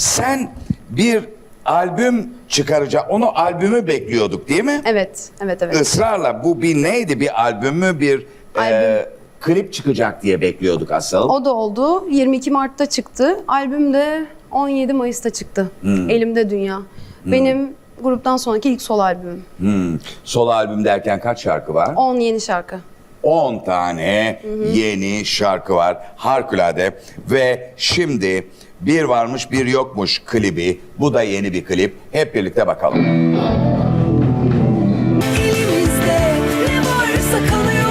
Sen bir albüm çıkaracak. Onu albümü bekliyorduk değil mi? Evet, evet, evet. Israrla bu bir neydi? Bir albüm mü? Bir e, Albüm. klip çıkacak diye bekliyorduk asıl. O da oldu. 22 Mart'ta çıktı. Albüm de 17 Mayıs'ta çıktı. Hmm. Elimde Dünya. Benim gruptan sonraki ilk solo albümüm. Hmm. Solo albüm derken kaç şarkı var? 10 yeni şarkı. 10 tane yeni şarkı var. Harikulade. Ve şimdi bir varmış bir yokmuş klibi. Bu da yeni bir klip. Hep birlikte bakalım. Elimizde ne varsa kalıyor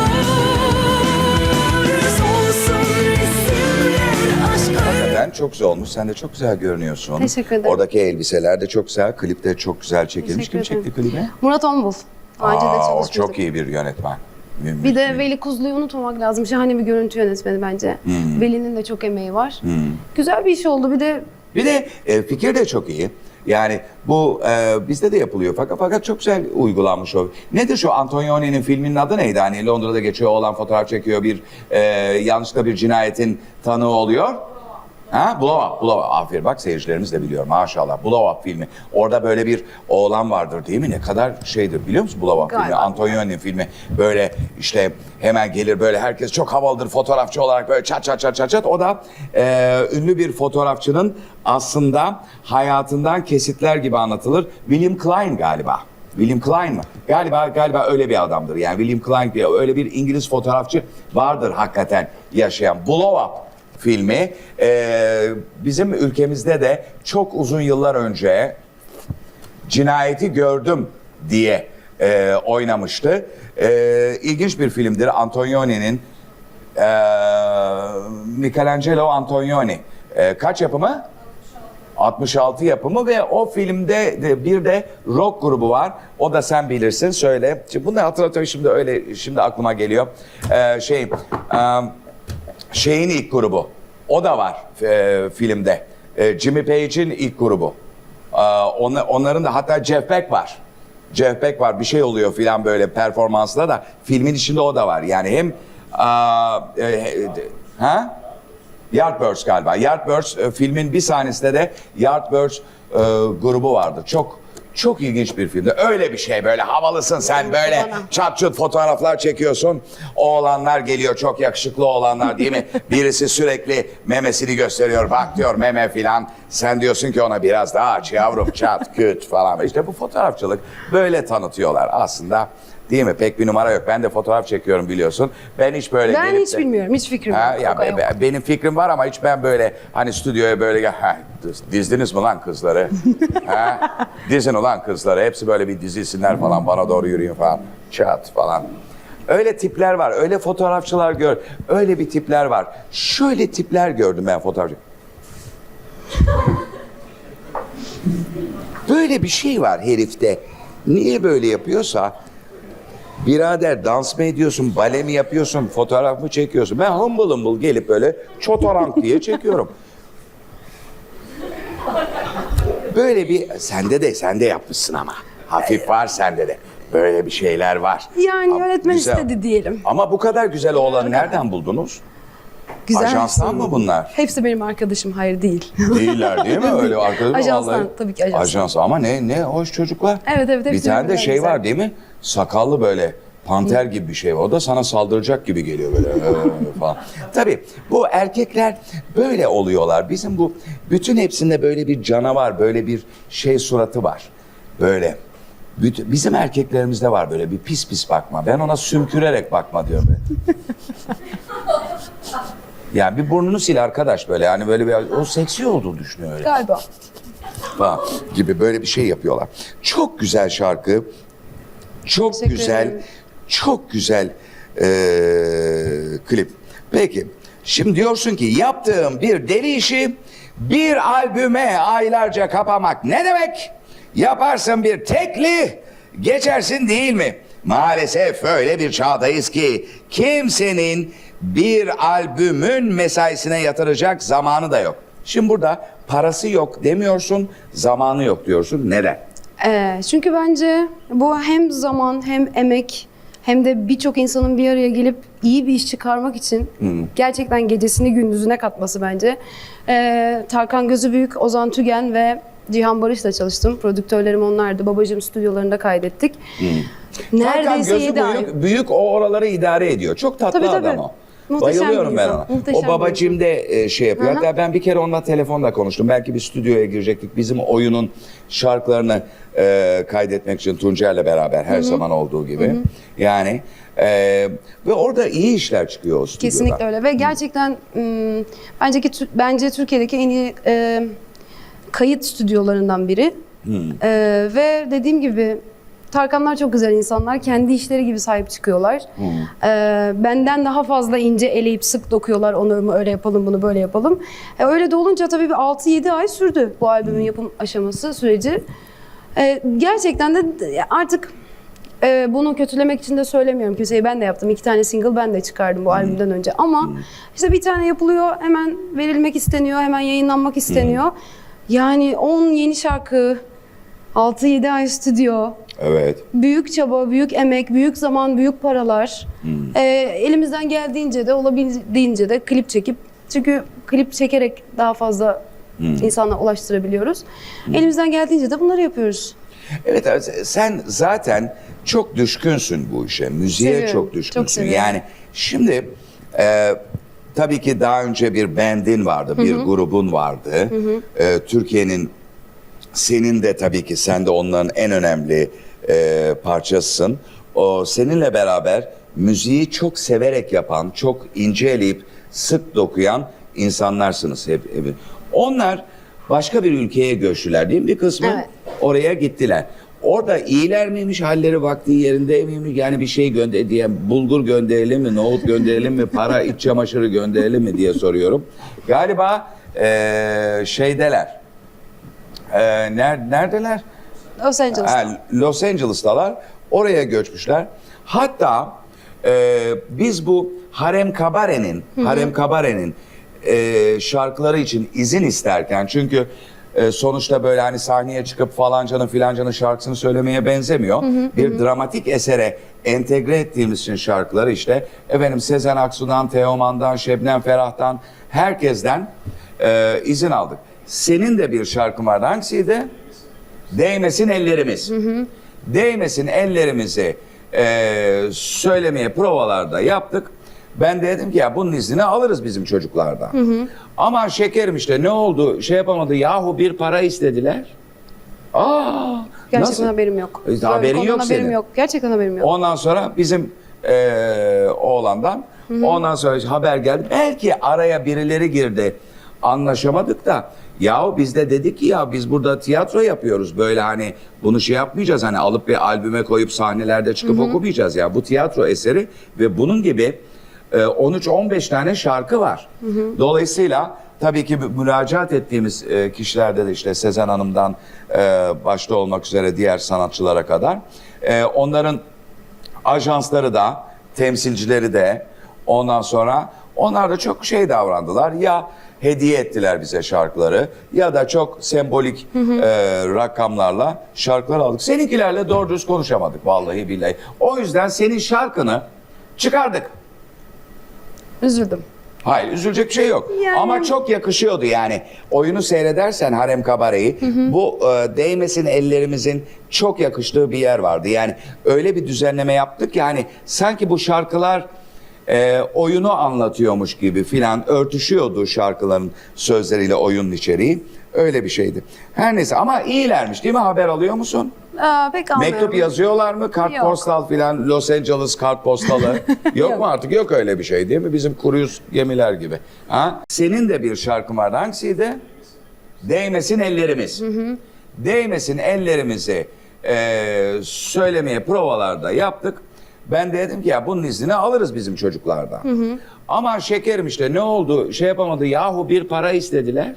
Olsun resimler aşk Hakikaten çok güzel olmuş. Sen de çok güzel görünüyorsun. Teşekkür ederim. Oradaki elbiseler de çok güzel. Klip de çok güzel çekilmiş. Kim Teşekkür çekti klibi? Murat Ombul. Daha önce de Aa, o çalışmıştık. çok iyi bir yönetmen. Mü- Bir de Veli Kuzlu'yu unutmamak lazım. Şahane bir görüntü yönetmeni bence. Hmm. Veli'nin de çok emeği var. Güzel bir iş oldu. Bir de Bir de e, fikir de çok iyi. Yani bu e, bizde de yapılıyor fakat fakat çok güzel uygulanmış o. Nedir şu Antonioni'nin filminin adı neydi? Hani Londra'da geçiyor olan fotoğraf çekiyor bir e, yanlışlıkla bir cinayetin tanığı oluyor. Ha? Blow Up, Blow Up. Aferin bak seyircilerimiz de biliyor maşallah. Blow Up filmi. Orada böyle bir oğlan vardır değil mi? Ne kadar şeydir biliyor musun Blow Up filmi? Galiba. Antonioni filmi. Böyle işte hemen gelir böyle herkes çok havalıdır fotoğrafçı olarak böyle çat çat çat çat çat. O da e, ünlü bir fotoğrafçının aslında hayatından kesitler gibi anlatılır. William Klein galiba. William Klein mı? Galiba galiba öyle bir adamdır. Yani William Klein diye öyle bir İngiliz fotoğrafçı vardır hakikaten yaşayan. Blow Up filmi e, bizim ülkemizde de çok uzun yıllar önce cinayeti gördüm diye e, oynamıştı. E, ilginç bir filmdir. Antonioni'nin e, Michelangelo Antonioni. E, kaç yapımı? 66 yapımı ve o filmde de bir de rock grubu var. O da sen bilirsin söyle. Şimdi bunu hatırlatıyor şimdi öyle şimdi aklıma geliyor. E, şey e, şeyin ilk grubu. O da var e, filmde. E, Jimmy Page'in ilk grubu. E, onla- onların da hatta Jeff Beck var. Jeff Beck var bir şey oluyor filan böyle performansla da filmin içinde o da var. Yani hem aa, e, e? Yardbirds galiba. Yardbirds e, filmin bir sahnesinde de Yardbirds e, grubu vardı. Çok çok ilginç bir filmdi. Öyle bir şey böyle havalısın sen böyle Bana. çat çut fotoğraflar çekiyorsun. Oğlanlar geliyor çok yakışıklı oğlanlar değil mi? Birisi sürekli memesini gösteriyor. Bak diyor meme filan. Sen diyorsun ki ona biraz daha aç yavrum çat küt falan. İşte bu fotoğrafçılık böyle tanıtıyorlar aslında. Değil mi? Pek bir numara yok. Ben de fotoğraf çekiyorum biliyorsun. Ben hiç böyle ben gelip hiç de- bilmiyorum. Hiç fikrim Ha, yok. ya be- be- benim fikrim var ama hiç ben böyle hani stüdyoya böyle gel- ha, diz- dizdiniz mi lan kızları? ha? Dizin ulan kızları. Hepsi böyle bir dizilsinler falan bana doğru yürüyün falan. Çat falan. Öyle tipler var. Öyle fotoğrafçılar gör. Öyle bir tipler var. Şöyle tipler gördüm ben fotoğrafçı. Böyle bir şey var herifte. Niye böyle yapıyorsa Birader dans mı ediyorsun, bale mi yapıyorsun, fotoğraf mı çekiyorsun? Ben hımbıl hımbıl gelip böyle çotorank diye çekiyorum. Böyle bir, sende de, sen de yapmışsın ama. Hafif var sende de. Böyle bir şeyler var. Yani Ama güzel. istedi diyelim. Ama bu kadar güzel oğlanı nereden buldunuz? Güzel. Ajanstan mı bunlar? Hepsi benim arkadaşım. Hayır değil. Değiller değil mi? Öyle arkadaş Ajanstan, vallahi. tabii ki ajanstan. Ajans ama ne ne hoş çocuklar. Evet, evet, Bir tane de şey güzel. var değil mi? Sakallı böyle panter gibi bir şey var. O da sana saldıracak gibi geliyor böyle ee, falan. Tabii bu erkekler böyle oluyorlar. Bizim bu bütün hepsinde böyle bir canavar, böyle bir şey suratı var. Böyle. Bütün- Bizim erkeklerimizde var böyle bir pis pis bakma. Ben ona sümkürerek bakma diyorum. Yani bir burnunu sil arkadaş böyle yani böyle bir o seksi olduğunu düşünüyor öyle Galiba. falan gibi böyle bir şey yapıyorlar. Çok güzel şarkı. Çok Teşekkür güzel. ederim. Çok güzel eee, klip. Peki. Şimdi diyorsun ki yaptığım bir deli işi bir albüme aylarca kapamak ne demek? Yaparsın bir tekli geçersin değil mi? Maalesef öyle bir çağdayız ki kimsenin bir albümün mesaisine yatıracak zamanı da yok. Şimdi burada parası yok demiyorsun, zamanı yok diyorsun. Neden? Ee, çünkü bence bu hem zaman hem emek hem de birçok insanın bir araya gelip iyi bir iş çıkarmak için gerçekten gecesini gündüzüne katması bence. Ee, Tarkan Gözübüyük, Ozan Tügen ve Cihan Barış'la çalıştım. Prodüktörlerim onlardı. Babacığım stüdyolarında kaydettik. Tarkan Neredeyse gözü 7 ay. büyük, o oraları idare ediyor. Çok tatlı Tabii, tabii. adam o. Muhteşem Bayılıyorum bir ben insan, ona. muhteşem o babacığım de e, şey yapıyor. Hı. Hatta ben bir kere onunla telefonla konuştum. Belki bir stüdyoya girecektik. Bizim oyunun şarkılarını e, kaydetmek için Tuncer'le beraber her zaman olduğu gibi. Yani e, ve orada iyi işler çıkıyor o stüdyoda. Kesinlikle öyle ve gerçekten ım, bence ki bence Türkiye'deki en iyi e, kayıt stüdyolarından biri. E, ve dediğim gibi Tarkanlar çok güzel insanlar. Kendi işleri gibi sahip çıkıyorlar. E, benden daha fazla ince eleyip sık dokuyorlar. Onu öyle yapalım, bunu böyle yapalım. E, öyle de olunca tabii bir 6-7 ay sürdü bu albümün yapım aşaması, süreci. E, gerçekten de artık ee, bunu kötülemek için de söylemiyorum kimseye. Ben de yaptım. İki tane single ben de çıkardım bu albümden önce. Ama işte bir tane yapılıyor, hemen verilmek isteniyor, hemen yayınlanmak isteniyor. Yani 10 yeni şarkı, 6-7 ay stüdyo, Evet. büyük çaba, büyük emek, büyük zaman, büyük paralar. Ee, elimizden geldiğince de olabildiğince de klip çekip çünkü klip çekerek daha fazla insana ulaştırabiliyoruz. Elimizden geldiğince de bunları yapıyoruz. Evet sen zaten çok düşkünsün bu işe. Müziğe Seviyorum, çok çok düşkünsün. seviyorum. yani şimdi e, tabii ki daha önce bir bandin vardı, bir grubun vardı. E, Türkiye'nin senin de tabii ki sen de onların en önemli e, parçasısın. O seninle beraber müziği çok severek yapan, çok ince eleyip sık dokuyan insanlarsınız hep. hep. Onlar başka bir ülkeye göçtüler değil mi? Bir kısmı Evet. oraya gittiler. Orada iyiler miymiş, halleri vakti yerinde miymiş? Yani bir şey gönder diye bulgur gönderelim mi, nohut gönderelim mi, para iç çamaşırı gönderelim mi diye soruyorum. Galiba eee, şeydeler. Eee, ner- neredeler? Los Angeles'ta. Ha, Los Angeles'talar. Oraya göçmüşler. Hatta e, biz bu Harem Kabare'nin Harem Kabare'nin e, şarkıları için izin isterken çünkü e, sonuçta böyle hani sahneye çıkıp falancanın filancanın şarkısını söylemeye benzemiyor. bir dramatik esere entegre ettiğimiz için şarkıları işte efendim Sezen Aksu'dan, Teoman'dan, Şebnem Ferah'tan herkesten e, izin aldık. Senin de bir şarkın vardı. Hangisiydi? Değmesin ellerimiz. Değmesin ellerimizi eee, söylemeye provalarda yaptık. Ben de dedim ki ya bunun iznini alırız bizim çocuklardan. Ama şekerim işte ne oldu şey yapamadı yahu bir para istediler. Aa, Gerçekten nasıl? haberim yok. E, haberin yok haberim senin. yok. Gerçekten haberim yok. Ondan sonra bizim eee, oğlandan ondan sonra haber geldi. Belki araya birileri girdi. Anlaşamadık da yahu biz de dedik ki ya biz burada tiyatro yapıyoruz. Böyle hani bunu şey yapmayacağız. Hani alıp bir albüme koyup sahnelerde çıkıp okumayacağız ya. Bu tiyatro eseri ve bunun gibi e, 13-15 tane şarkı var. Dolayısıyla tabii ki müracaat ettiğimiz e, kişilerde de işte Sezen Hanım'dan e, başta olmak üzere diğer sanatçılara kadar e, onların ajansları da temsilcileri de ondan sonra onlar da çok şey davrandılar ya hediye ettiler bize şarkıları ya da çok sembolik e, rakamlarla şarkılar aldık. Seninkilerle doğru düz konuşamadık vallahi billahi. O yüzden senin şarkını çıkardık. Üzüldüm. Hayır üzülecek bir şey yok. Yani- Ama çok yakışıyordu yani. Oyunu seyredersen Harem Kabare'yi bu e, değmesin ellerimizin çok yakıştığı bir yer vardı. Yani öyle bir düzenleme yaptık ki hani sanki bu şarkılar e, oyunu anlatıyormuş gibi filan örtüşüyordu şarkıların sözleriyle oyunun içeriği. Öyle bir şeydi. Her neyse ama iyilermiş değil mi? Haber alıyor musun? Aa, pek anlıyorum. Mektup yazıyorlar mı? Kart Yok. postal filan Los Angeles kart postalı. yok mu artık? Yok öyle bir şey değil mi? Bizim kuruyuz gemiler gibi. Ha? Senin de bir şarkın vardı. Hangisiydi? Değmesin ellerimiz. Değmesin ellerimizi eee, söylemeye provalarda yaptık. Ben de dedim ki ya bunun iznini alırız bizim çocuklardan. Ama şekerim işte ne oldu şey yapamadı yahu bir para istediler.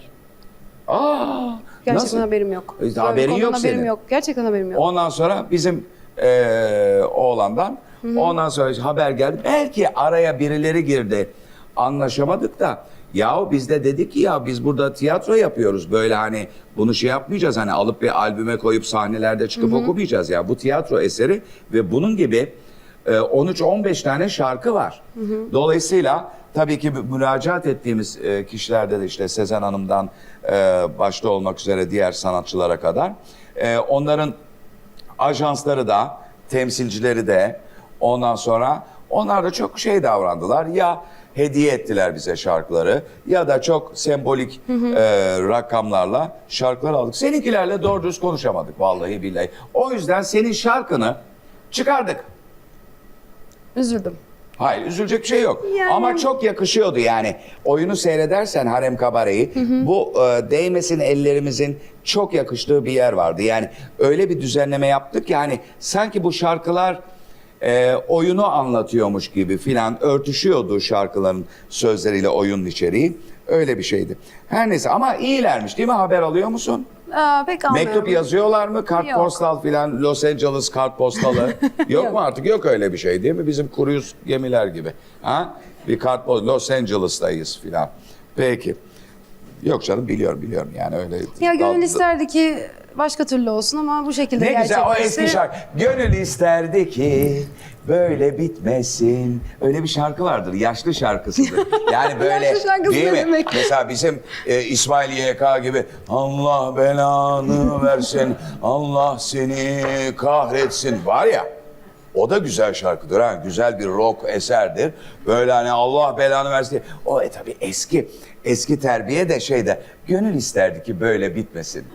Aa, Gerçekten nasıl? haberim yok. E, haberin yok haberim senin. yok. Gerçekten haberim yok. Ondan sonra bizim eee, oğlandan ondan sonra haber geldi. Belki araya birileri girdi. Anlaşamadık da yahu biz de dedik ki ya biz burada tiyatro yapıyoruz. Böyle hani bunu şey yapmayacağız. Hani alıp bir albüme koyup sahnelerde çıkıp okumayacağız ya. Bu tiyatro eseri ve bunun gibi e, 13-15 tane şarkı var. Dolayısıyla tabii ki müracaat ettiğimiz e, kişilerde de işte Sezen Hanım'dan e, başta olmak üzere diğer sanatçılara kadar e, onların ajansları da temsilcileri de ondan sonra onlar da çok şey davrandılar ya hediye ettiler bize şarkıları ya da çok sembolik e, rakamlarla şarkılar aldık. Seninkilerle doğru düz konuşamadık vallahi billahi. O yüzden senin şarkını çıkardık. Üzüldüm. Hayır üzülecek bir şey yok. Yani- Ama çok yakışıyordu yani. Oyunu seyredersen Harem Kabare'yi bu e, değmesin ellerimizin çok yakıştığı bir yer vardı. Yani öyle bir düzenleme yaptık ki hani sanki bu şarkılar e, oyunu anlatıyormuş gibi filan örtüşüyordu şarkıların sözleriyle oyunun içeriği. Öyle bir şeydi. Her neyse ama iyilermiş değil mi? Haber alıyor musun? Aa, pek. Mektup yazıyorlar mı? Kart Yok. postal filan Los Angeles kart postalı. yok mu artık? Yok öyle bir şey değil mi? Bizim kruz gemiler gibi. Ha? Bir kart post Los Angeles'tayız filan. Peki. Yok canım biliyorum biliyorum yani öyle. Ya gönül Dal- isterdi ki başka türlü olsun ama bu şekilde Ne güzel o gerçekleşti. eski şarkı. Gönül isterdi ki böyle bitmesin. Öyle bir şarkı vardır. Yaşlı şarkısıdır. Yani böyle Yaşlı şarkısı değil ne mi? demek? Mesela bizim e, İsmail YK gibi Allah belanı versin. Allah seni kahretsin var ya. O da güzel şarkıdır ha. Güzel bir rock eserdir. Böyle hani Allah belanı versin. O e tabii eski eski terbiye de şeyde gönül isterdi ki böyle bitmesin.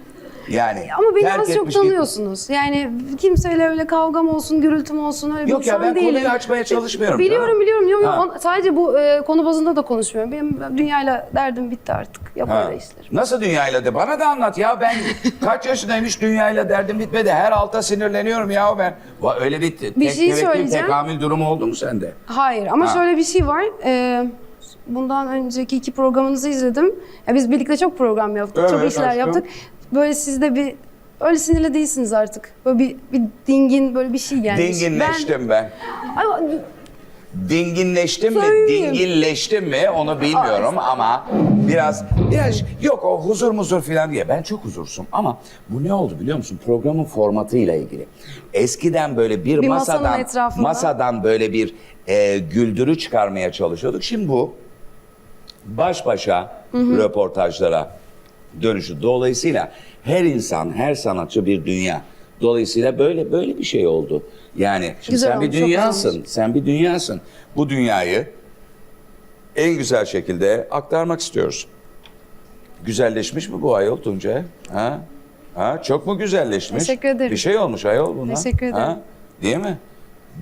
Yani Ama beni terk az çok etmiş tanıyorsunuz. Yani kimseyle öyle kavgam olsun, gürültüm olsun öyle bir Yok ya, insan ben değilim. konuyu açmaya çalışmıyorum Biliyorum canım. biliyorum. Yok, yok. Ha. On- sadece bu e, konu bazında da konuşmuyorum. Benim dünyayla derdim bitti artık. Ha. öyle işler. Nasıl dünyayla de? Bana da anlat ya ben kaç yaşındaymış dünyayla derdim bitmedi. Her alta sinirleniyorum ya ben. Va- Öyle bir, te- tek, şey tevekkül, söyleyeceğim. tekamül durumu oldu mu sende? Hayır ama Ha. şöyle bir şey var. E, bundan önceki iki programınızı izledim. Ya biz birlikte çok program yaptık. çok Evet, işler aşkım. yaptık. Böyle siz de bir öyle sinirli değilsiniz artık. Böyle bir, bir dingin böyle bir şey gelmiş. Dinginleştim ben. Ben, Ay, Dinginleştim mi, Söyleyeyim. dingilleştim mi onu bilmiyorum ama biraz biraz yok o huzur muzur falan diye. Ben çok huzursuzum ama bu ne oldu biliyor musun? Programın formatıyla ilgili. Eskiden böyle bir, Bir masanın masadan etrafında. masadan böyle bir e, güldürü çıkarmaya çalışıyorduk. Şimdi bu baş başa röportajlara dönüşü. Dolayısıyla her insan, her sanatçı bir dünya. Dolayısıyla böyle böyle bir şey oldu. Yani şimdi Güzel sen bir olmuş, çok dünyasın. Sen bir dünyasın. Bu dünyayı en güzel şekilde aktarmak istiyoruz. Güzelleşmiş mi bu ayol Tunca? Ha? Ha? Çok mu güzelleşmiş? Teşekkür ederim. Bir şey olmuş ayol bundan. Teşekkür ederim. Ha? Değil mi?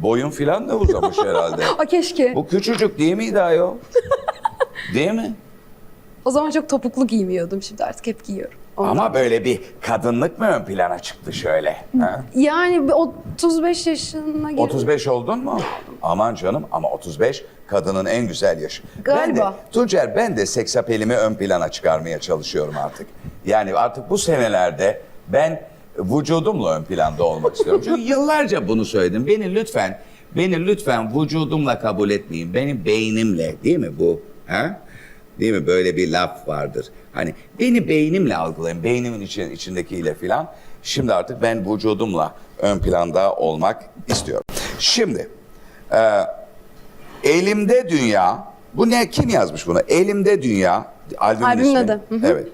Boyun filan da uzamış herhalde. Aa, keşke. Bu küçücük değil miydi ayol? değil mi? O zaman çok topuklu giymiyordum. Şimdi artık hep giyiyorum. Ondan. Ama böyle bir kadınlık mı ön plana çıktı şöyle? Ha? Yani bir 35 yaşına girdim. 35 oldun mu? Aman canım ama 35 kadının en güzel yaşı. Ben Galiba. de, Tuncer ben de seks apelimi ön plana çıkarmaya çalışıyorum artık. Yani artık bu senelerde ben vücudumla ön planda olmak istiyorum. Çünkü yıllarca bunu söyledim. Beni lütfen, beni lütfen vücudumla kabul etmeyin. Beni beynimle değil mi bu? Ha? Değil mi? Böyle bir laf vardır. Hani beni beynimle algılayın. Beynimin için, içindekiyle filan. Şimdi artık ben vücudumla ön planda olmak istiyorum. Şimdi e, elimde dünya. Bu ne? Kim yazmış bunu? Elimde dünya. Albümün Albümün ismi. adı, hı hı. Evet.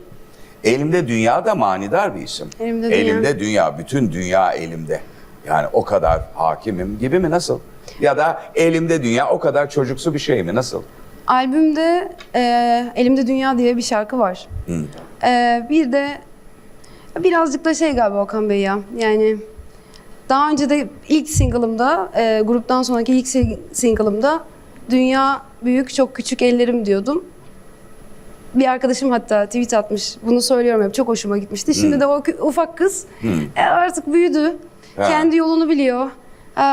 Elimde dünya da manidar bir isim. Elimde dünya. elimde dünya. Bütün dünya elimde. Yani o kadar hakimim gibi mi? Nasıl? Ya da elimde dünya o kadar çocuksu bir şey mi? Nasıl? Albümde e, Elimde Dünya diye bir şarkı var. E, bir de birazcık da şey galiba Okan Bey ya. Yani daha önce de ilk single'ımda, e, gruptan sonraki ilk sing- single'ımda Dünya büyük çok küçük ellerim diyordum. Bir arkadaşım hatta tweet atmış. Bunu söylüyorum hep. Çok hoşuma gitmişti. Şimdi de o ufak kız e, artık büyüdü. Ha. Kendi yolunu biliyor. E,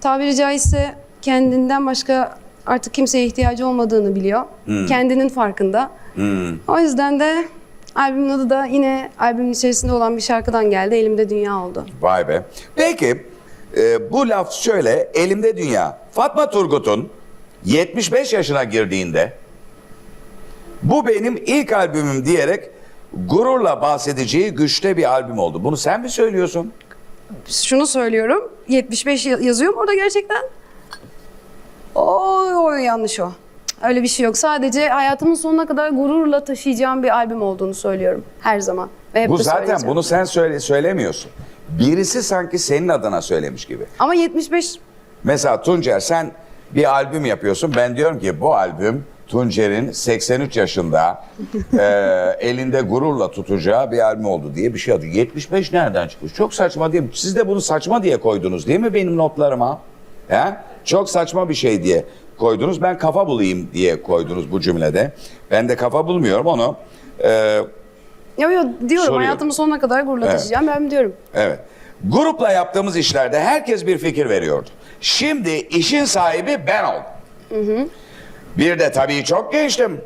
tabiri caizse kendinden başka artık kimseye ihtiyacı olmadığını biliyor. Kendinin farkında. Hmm. O yüzden de albümün adı da yine albümün içerisinde olan bir şarkıdan geldi. Elimde Dünya oldu. Vay be. Peki e, bu laf şöyle elimde dünya. Fatma Turgut'un 75 yaşına girdiğinde bu benim ilk albümüm diyerek gururla bahsedeceği güçte bir albüm oldu. Bunu sen mi söylüyorsun? Şunu söylüyorum. 75 ya- yazıyorum orada gerçekten. Oy oy yanlış o. Öyle bir şey yok. Sadece hayatımın sonuna kadar gururla taşıyacağım bir albüm olduğunu söylüyorum. Her zaman. Ve hep Bu de zaten söyleyeceğim. bunu sen söyle, söylemiyorsun. Birisi sanki senin adına söylemiş gibi. Ama 75 Mesela Tuncer sen bir albüm yapıyorsun. Ben diyorum ki bu albüm Tuncer'in 83 yaşında e, elinde gururla tutacağı bir albüm oldu diye bir şey adı. 75 nereden çıkmış? Çok saçma değil mi? Siz de bunu saçma diye koydunuz değil mi benim notlarıma? He? Çok saçma bir şey diye koydunuz. Ben kafa bulayım diye koydunuz bu cümlede. Ben de kafa bulmuyorum onu. E, Yo yo diyorum Soruyorum. hayatımın sonuna kadar gururla Evet. taşıyacağım ben diyorum. Evet. Grupla yaptığımız işlerde herkes bir fikir veriyordu. Şimdi işin sahibi ben oldum. Bir de tabii çok gençtim.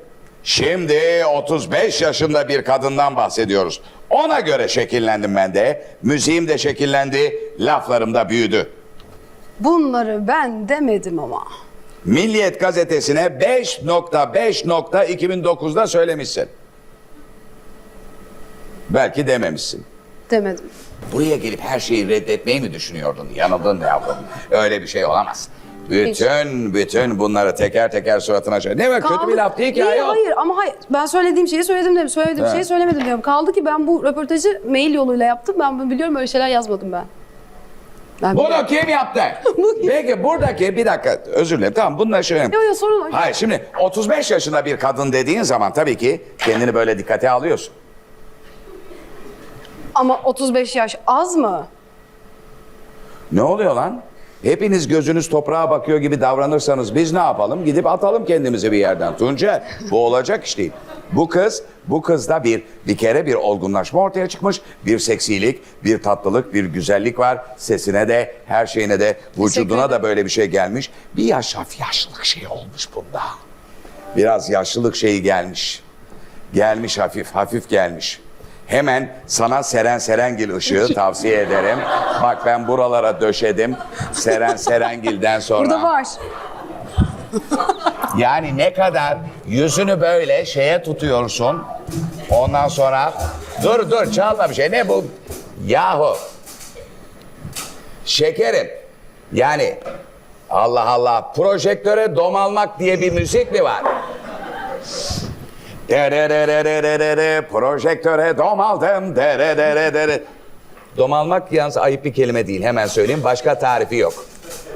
Şimdi 35 yaşında bir kadından bahsediyoruz. Ona göre şekillendim ben de. Müziğim de şekillendi, laflarım da büyüdü. Bunları ben demedim ama. Milliyet gazetesine 5.5.2009'da söylemişsin. Belki dememişsin. Demedim. Buraya gelip her şeyi reddetmeyi mi düşünüyordun? Yanıldın yavrum. Öyle bir şey olamaz. Bütün bütün bunları teker teker suratına söyle. Ne var kötü bir laf değil ki ayol. hayır ama hayır. Ben söylediğim şeyi söyledim dedim. Söylediğim Evet. şeyi söylemedim diyorum. Kaldı ki ben bu röportajı mail yoluyla yaptım. Ben bunu biliyorum öyle şeyler yazmadım ben. Ben Bunu kim yaptı? Peki buradaki bir dakika özür dilerim. Tamam bununla şey. Yok yok sorun yok. Hayır şimdi 35 yaşında bir kadın dediğin zaman tabii ki kendini böyle dikkate alıyorsun. Ama 35 yaş az mı? Ne oluyor lan? Hepiniz gözünüz toprağa bakıyor gibi davranırsanız biz ne yapalım? Gidip atalım kendimizi bir yerden. Tuncer bu olacak iş değil. Bu kız, bu kızda bir bir kere bir olgunlaşma ortaya çıkmış. Bir seksilik, bir tatlılık, bir güzellik var. Sesine de, her şeyine de, vücuduna da böyle bir şey gelmiş. Bir yaş hafif yaşlılık şey olmuş bunda. Biraz yaşlılık şeyi gelmiş. Gelmiş hafif, hafif gelmiş. Hemen sana Seren Serengil ışığı tavsiye ederim. Bak ben buralara döşedim. Seren Serengil'den sonra. Burada var. Yani ne kadar yüzünü böyle şeye tutuyorsun. Ondan sonra dur dur çalma bir şey. Ne bu? Yahu. Şekerim. Yani Allah Allah projektöre dom almak diye bir müzik mi var? Derererererere, projektöre dom aldım. Dererererere. Dom almak yalnız ayıp bir kelime değil. Hemen söyleyeyim. Başka tarifi yok.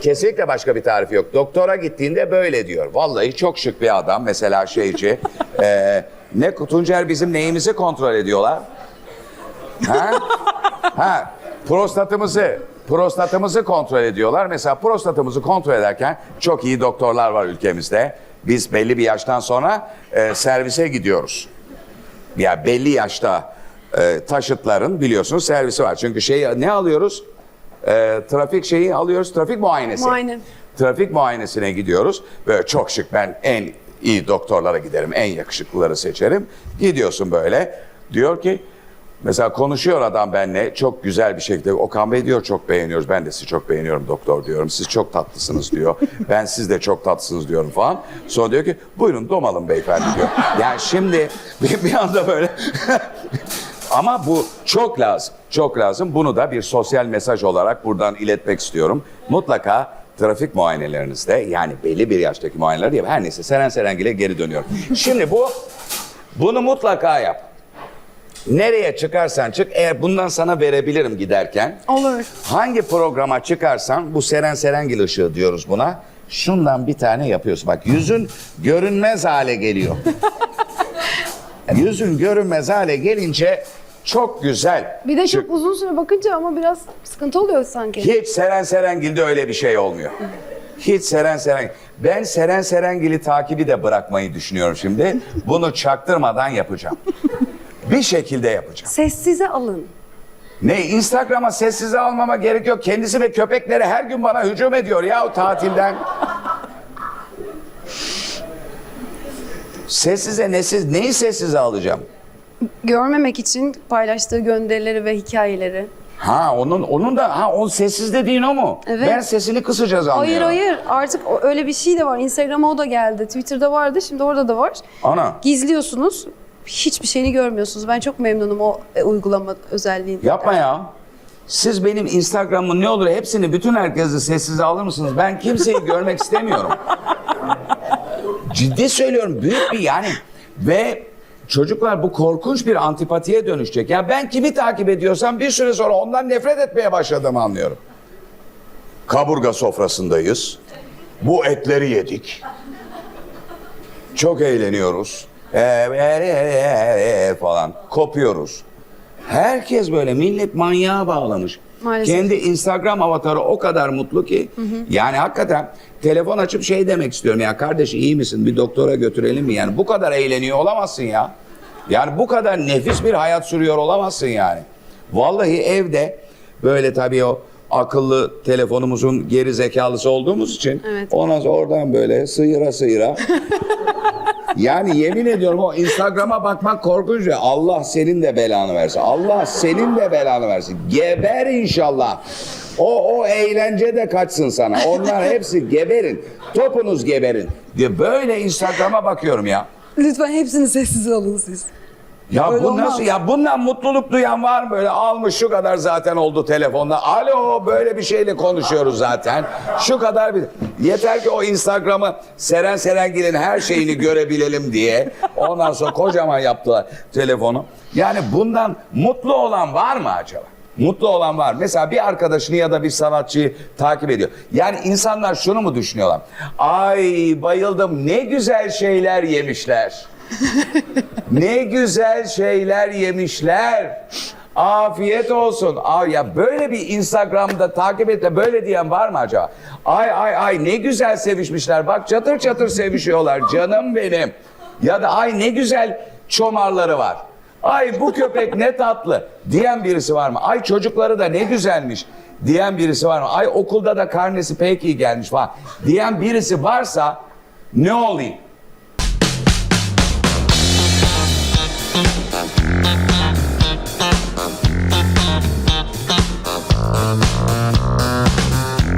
Kesinlikle başka bir tarifi yok. Doktora gittiğinde böyle diyor. Vallahi çok şık bir adam. Mesela şeyci. Ee, ne Tuncer bizim neyimizi kontrol ediyorlar? Ha? Ha, prostatımızı prostatımızı kontrol ediyorlar. Mesela prostatımızı kontrol ederken çok iyi doktorlar var ülkemizde. Biz belli bir yaştan sonra e, servise gidiyoruz. Ya belli yaşta e, taşıtların biliyorsunuz servisi var. Çünkü şey ne alıyoruz? E, trafik şeyi alıyoruz. Trafik muayenesi. Muayene. Trafik muayenesine gidiyoruz. Böyle çok şık ben en iyi doktorlara giderim. En yakışıklıları seçerim. Gidiyorsun böyle. Diyor ki mesela konuşuyor adam benimle çok güzel bir şekilde. Okan Bey diyor çok beğeniyoruz. Ben de sizi çok beğeniyorum doktor diyorum. Siz çok tatlısınız diyor. ben siz de çok tatlısınız diyorum falan. Sonra diyor ki buyurun domalım beyefendi diyor. Yani şimdi bir, bir anda böyle Ama bu çok lazım. Çok lazım. Bunu da bir sosyal mesaj olarak buradan iletmek istiyorum. Mutlaka trafik muayenelerinizde yani belli bir yaştaki muayeneler diye her neyse Seren Serengil'e geri dönüyorum. Şimdi bu bunu mutlaka yap. Nereye çıkarsan çık eğer bundan sana verebilirim giderken. Olur. Hangi programa çıkarsan bu Seren Serengil ışığı diyoruz buna. Şundan bir tane yapıyorsun. Bak yüzün görünmez hale geliyor. yüzün görünmez hale gelince çok güzel. Bir de çık- çok uzun süre bakınca ama biraz sıkıntı oluyor sanki. hiç Seren Serengil'de öyle bir şey olmuyor. Hiç Seren Serengil. Ben Seren Serengil'i takibi de bırakmayı düşünüyorum şimdi. Bunu çaktırmadan yapacağım. Bir şekilde yapacağım. Sessize alın. Ne Instagram'a sessize almama gerek yok. Kendisi ve köpekleri her gün bana hücum ediyor ya o tatilden. Sessize nesiz neyi sessize alacağım? Görmemek için paylaştığı gönderileri ve hikayeleri. Ha onun onun da ha o sessiz dediğin o mu? Evet. Ben sesini kısacağız Hayır anlıyorum. hayır artık o- öyle bir şey de var. Instagram'a o da geldi. Twitter'da vardı şimdi orada da var. Ana. Gizliyorsunuz. Hiçbir şeyini görmüyorsunuz. Ben çok memnunum o e, uygulama özelliğinden. Yapma ya. Siz benim Instagram'ın ne olur hepsini bütün herkesi sessize alır mısınız? Ben kimseyi görmek istemiyorum. Ciddi söylüyorum büyük bir yani ve çocuklar bu korkunç bir antipatiye dönüşecek. Ya ben kimi takip ediyorsam bir süre sonra ondan nefret etmeye başladığımı anlıyorum. Kaburga sofrasındayız. Bu etleri yedik. Çok eğleniyoruz. Falan kopuyoruz. Herkes böyle millet manyağa bağlamış. Maalesef. Kendi Instagram avatarı o kadar mutlu ki yani hakikaten telefon açıp şey demek istiyorum ya kardeş iyi misin bir doktora götürelim mi yani bu kadar eğleniyor olamazsın ya. Yani bu kadar nefis bir hayat sürüyor olamazsın yani. Vallahi evde böyle tabii o akıllı telefonumuzun geri zekalısı olduğumuz için Evet. ondan sonra oradan böyle sıyıra sıyıra yani yemin ediyorum o Instagram'a bakmak korkunç ya. Allah senin de belanı versin. Allah senin de belanı versin. Geber inşallah. O o eğlence de kaçsın sana. Onlar hepsi geberin. Topunuz geberin. diye böyle Instagram'a bakıyorum ya. Lütfen hepsini sessiz alın siz. Ya Öyle bu olmaz. nasıl ya bundan mutluluk duyan var mı böyle almış şu kadar zaten oldu telefonda. Alo böyle bir şeyle konuşuyoruz zaten. Şu kadar bir yeter ki o Instagram'ı Seren Serengil'in her şeyini görebilelim diye. Ondan sonra kocaman yaptılar telefonu. Yani bundan mutlu olan var mı acaba? Mutlu olan var. Mesela bir arkadaşını ya da bir sanatçıyı takip ediyor. Yani insanlar şunu mu düşünüyorlar? Ay bayıldım ne güzel şeyler yemişler. Ne güzel şeyler yemişler. Afiyet olsun. Aa, ya böyle bir Instagram'da takip et de böyle diyen var mı acaba? Ay ay ay ne güzel sevişmişler. Bak çatır çatır sevişiyorlar canım benim. Ya da ay ne güzel çomarları var. Ay bu köpek ne tatlı diyen birisi var mı? Ay çocukları da ne güzelmiş diyen birisi var mı? Ay okulda da karnesi pek iyi gelmiş falan diyen birisi varsa ne olayım?